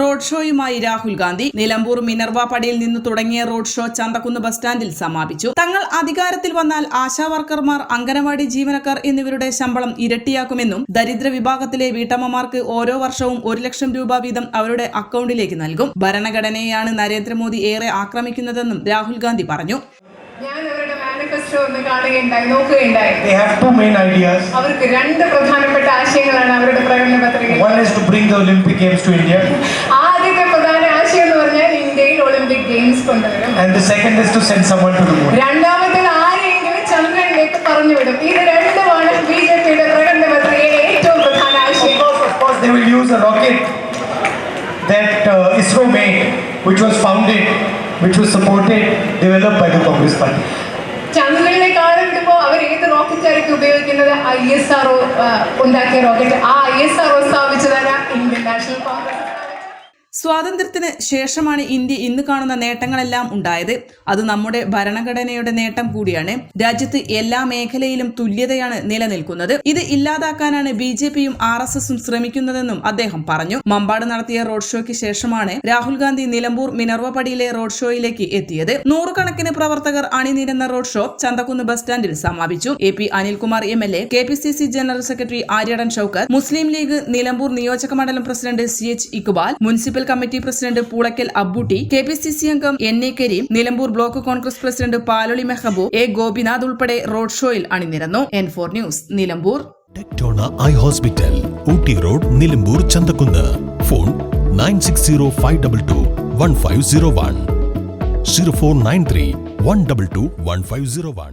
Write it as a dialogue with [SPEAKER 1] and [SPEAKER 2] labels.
[SPEAKER 1] Road ഷോയുമായി Rahul Gandhi Nilambur Minerva പടിയിൽ നിന്ന് തുടങ്ങിയ റോഡ് ഷോ ചന്തക്കുന്ന് ബസ് സ്റ്റാൻഡിൽ സമാപിച്ചു. തങ്ങൾ അധികാരത്തിൽ വന്നാൽ ആശാവർക്കർമാർ അംഗനവാടി ജീവനക്കാർ എന്നിവരുടെ ശമ്പളം ഇരട്ടിയാക്കുമെന്നും ദരിദ്ര വിഭാഗത്തിലെ വീട്ടമ്മമാർക്ക് ഓരോ വർഷവും ഒരു ലക്ഷം രൂപ വീതം അവരുടെ അക്കൗണ്ടിലേക്ക് നൽകും. ഭരണഘടനയെയാണ് നരേന്ദ്രമോദി ഏറെ ആക്രമിക്കുന്നതെന്നും രാഹുൽ ഗാന്ധി പറഞ്ഞു.
[SPEAKER 2] ഞാൻ മാനിഫെസ്റ്റോ ഒന്ന് കാണുകയുണ്ടായി നോക്കുകയുണ്ടായി
[SPEAKER 3] They have two main ideas.
[SPEAKER 2] അവർക്ക് രണ്ട് പ്രധാനപ്പെട്ട ആശയങ്ങളാണ് അവരുടെ പ്രകടന പത്രികയിൽ
[SPEAKER 3] One is to bring the Olympic Games to India,
[SPEAKER 2] ആദ്യത്തെ പ്രധാന ആശയം എന്ന് പറഞ്ഞാൽ ഇന്ത്യയിൽ ഒളിമ്പിക് ഗെയിംസ് കൊണ്ടുവരും
[SPEAKER 3] and the second is to send someone to the moon.
[SPEAKER 2] രണ്ടാമത്തേത് ആരെയെങ്കിലും ചന്ദ്രനിലേക്ക് പറഞ്ഞുവിടും ഇത് രണ്ടുമാണ് ബി ജെ പിയുടെ പ്രകടന പത്രികയിലെ ഏറ്റവും പ്രധാന
[SPEAKER 3] Of
[SPEAKER 2] ആശയം
[SPEAKER 3] course, of course, they will use a rocket that uh, ISRO made, which was founded, which was supported, developed
[SPEAKER 2] ഉപയോഗിക്കുന്നത് ഐ എസ് ആർ ഉണ്ടാക്കിയ റോക്കറ്റ് ആ I S R O Congress
[SPEAKER 1] സ്വാതന്ത്ര്യത്തിന് ശേഷമാണ് ഇന്ത്യ ഇന്ന് കാണുന്ന നേട്ടങ്ങളെല്ലാം ഉണ്ടായത്. അത് നമ്മുടെ ഭരണഘടനയുടെ നേട്ടം കൂടിയാണ്. രാജ്യത്ത് എല്ലാ മേഖലയിലും തുല്യതയാണ് നിലനിൽക്കുന്നത്. ഇത് ഇല്ലാതാക്കാനാണ് ബി ജെ പിയും ആർ എസ് എസും ശ്രമിക്കുന്നതെന്നും അദ്ദേഹം പറഞ്ഞു. മമ്പാട് നടത്തിയ റോഡ് ഷോയ്ക്ക് ശേഷമാണ് രാഹുൽ ഗാന്ധി നിലമ്പൂർ മിനർവപടിയിലെ റോഡ് ഷോയിലേക്ക് എത്തിയത്. നൂറുകണക്കിന് പ്രവർത്തകർ അണിനിരന്ന റോഡ് ഷോ ചന്തക്കുന്ന് ബസ് സ്റ്റാൻഡിൽ സമാപിച്ചു. A P Anilkumar M L A K P C C general secretary Aryadan Shoukath Muslim League Nilambur നിയോജക മണ്ഡലം president C H Iqbal municipal committee president Poolakkal Abbootty K P C C അംഗം N A Kareem Nilambur block Congress president Paloli Mehaboob A Gopinath ഉൾപ്പെടെ road ഷോയിൽ അണിനിരന്നു. N four news Nilambur.
[SPEAKER 4] Tectona eye hospital Ooty road Nilambur Chanthakkunnu. Phone nine six zero five double two one five zero one. Zero four nine three one double two one five zero one.